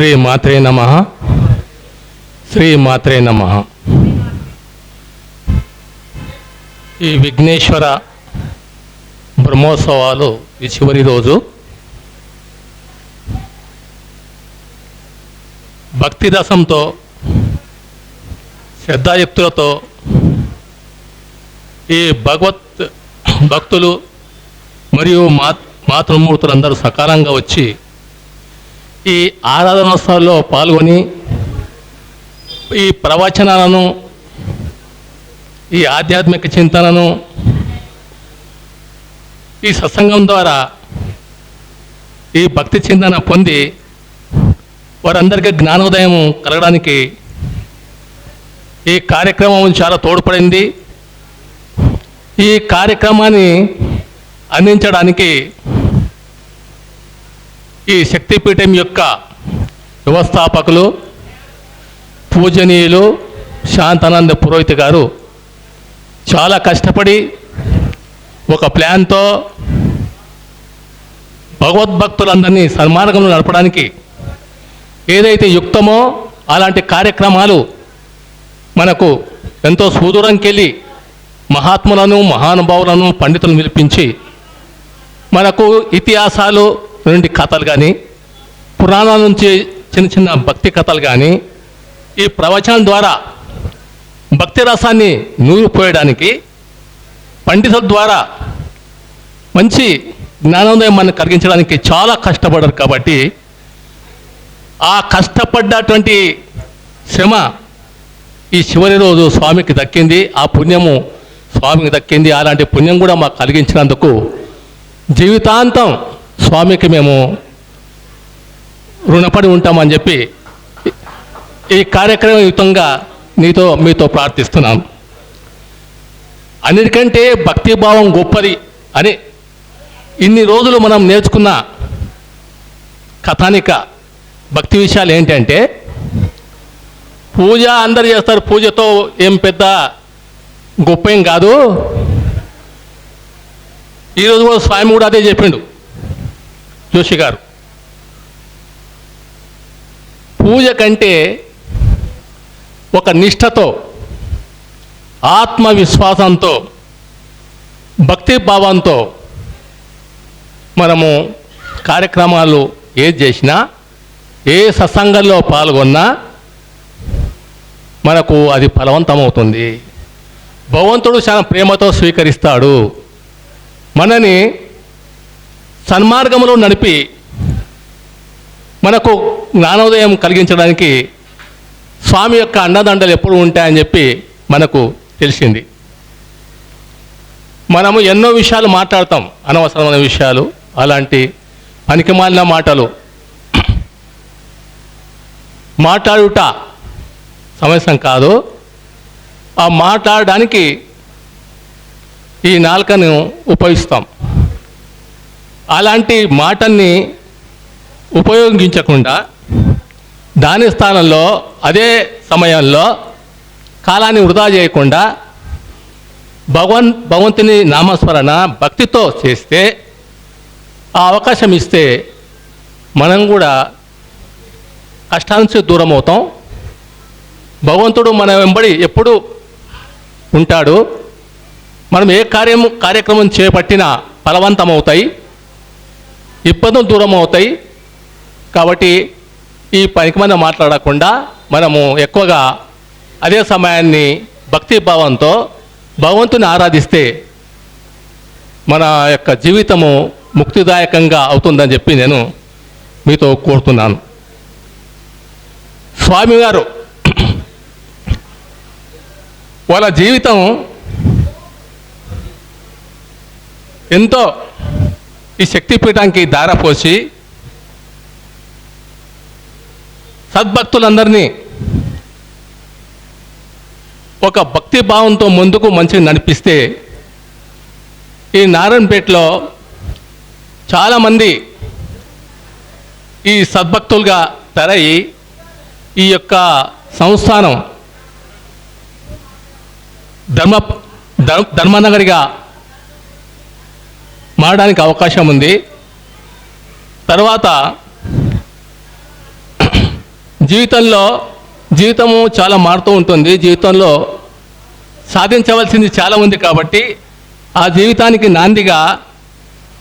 శ్రీ మాత్రే నమ. శ్రీ మాత్రే నమ. ఈ విఘ్నేశ్వర బ్రహ్మోత్సవాలు ఈ చివరి రోజు. భక్తి రసంతో శ్రద్ధాయుక్తులతో ఈ భగవత్ భక్తులు మరియు మా మాతృమూర్తులందరూ సకాలంగా వచ్చి ఈ ఆరాధనోత్సవాల్లో పాల్గొని ఈ ప్రవచనాలను ఈ ఆధ్యాత్మిక చింతనను ఈ సత్సంగం ద్వారా ఈ భక్తి చింతన పొంది వారందరికీ జ్ఞానోదయం కలగడానికి ఈ కార్యక్రమం చాలా తోడ్పడింది. ఈ కార్యక్రమాన్ని అందించడానికి ఈ శక్తిపీఠం యొక్క వ్యవస్థాపకులు పూజనీయులు శాంతానంద పురోహిత్ గారు చాలా కష్టపడి ఒక ప్లాన్తో భగవద్భక్తులందరినీ సన్మార్గంలో నడపడానికి ఏదైతే యుక్తమో అలాంటి కార్యక్రమాలు మనకు ఎంతో సుదూరంకెళ్ళి మహాత్ములను మహానుభావులను పండితులను పిలిపించి మనకు ఇతిహాసాలు నుండి కథలు కానీ పురాణాల నుంచి చిన్న చిన్న భక్తి కథలు కానీ ఈ ప్రవచనం ద్వారా భక్తి రసాన్ని నూరిపోయడానికి పండితుల ద్వారా మంచి జ్ఞానోదయం మనకు కలిగించడానికి చాలా కష్టపడ్డారు కాబట్టి ఆ కష్టపడ్డటువంటి శ్రమ ఈ చివరి రోజు స్వామికి దక్కింది ఆ పుణ్యము స్వామికి దక్కింది. అలాంటి పుణ్యం కూడా మాకు కలిగించినందుకు జీవితాంతం స్వామికి మేము రుణపడి ఉంటామని చెప్పి ఈ కార్యక్రమం యుతంగా నీతో మీతో ప్రార్థిస్తున్నాం అన్నిటికంటే భక్తిభావం గొప్పది అని ఇన్ని రోజులు మనం నేర్చుకున్న కథానిక భక్తి విషయాలు ఏంటంటే పూజ అందరు చేస్తారు పూజతో ఏం పెద్ద గొప్ప ఏం కాదు. ఈరోజు కూడా స్వామి కూడా అదే చెప్పిండు. జోషి గారు. పూజ కంటే ఒక నిష్ఠతో ఆత్మవిశ్వాసంతో భక్తి భావంతో మనము కార్యక్రమాలు ఏది చేసినా ఏ సత్సంగంలో పాల్గొన్నా మనకు అది ఫలవంతమవుతుంది. భగవంతుడు చాలా ప్రేమతో స్వీకరిస్తాడు. మనని సన్మార్గంలో నడిపి మనకు జ్ఞానోదయం కలిగించడానికి స్వామి యొక్క అండదండలు ఎప్పుడు ఉంటాయని చెప్పి మనకు తెలిసింది. మనము ఎన్నో విషయాలు మాట్లాడతాం అనవసరమైన విషయాలు అలాంటి పనికిమాలిన మాటలు. మాట్లాడుట సమస్యం కాదు. ఆ మాట్లాడడానికి ఈ నాలుకను ఉపయోగిస్తాం. అలాంటి మాటల్ని ఉపయోగించకుండా దాని స్థానంలో అదే సమయంలో కాలాన్ని వృధా చేయకుండా భగవన్ భగవంతుని నామస్మరణ భక్తితో చేస్తే ఆ అవకాశం ఇస్తే మనం కూడా కష్టాల నుంచి దూరం అవుతాం భగవంతుడు మన వెంబడి ఎప్పుడు ఉంటాడు. మనం ఏ కార్యము కార్యక్రమం చేపట్టినా ఫలవంతమవుతాయి. ఇబ్బందులు దూరం అవుతాయి కాబట్టి ఈ పనికి మనం మాట్లాడకుండా మనము ఎక్కువగా అదే సమయాన్ని భక్తి భావంతో భగవంతుని ఆరాధిస్తే మన యొక్క జీవితము ముక్తిదాయకంగా అవుతుందని చెప్పి నేను మీతో కోరుతున్నాను. స్వామి గారు వాళ్ళ జీవితం ఎంతో ఈ శక్తిపీఠానికి దారపోసి సద్భక్తులందరినీ ఒక భక్తి భావంతో ముందుకు మంచిగా నడిపిస్తే ఈ నారాయణపేటలో చాలామంది ఈ సద్భక్తులుగా తరయి ఈ యొక్క సంస్థానం ధర్మ ధర్మ ధర్మనగరిగా మారడానికి అవకాశం ఉంది. తర్వాత జీవితంలో జీవితము చాలా మారుతూ ఉంటుంది. జీవితంలో సాధించవలసింది చాలా ఉంది కాబట్టి ఆ జీవితానికి నాందిగా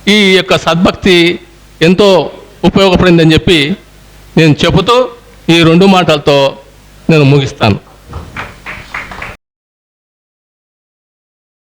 ఈ యొక్క సద్భక్తి ఎంతో ఉపయోగపడిందని చెప్పి నేను చెబుతూ ఈ రెండు మాటలతో నేను ముగిస్తాను.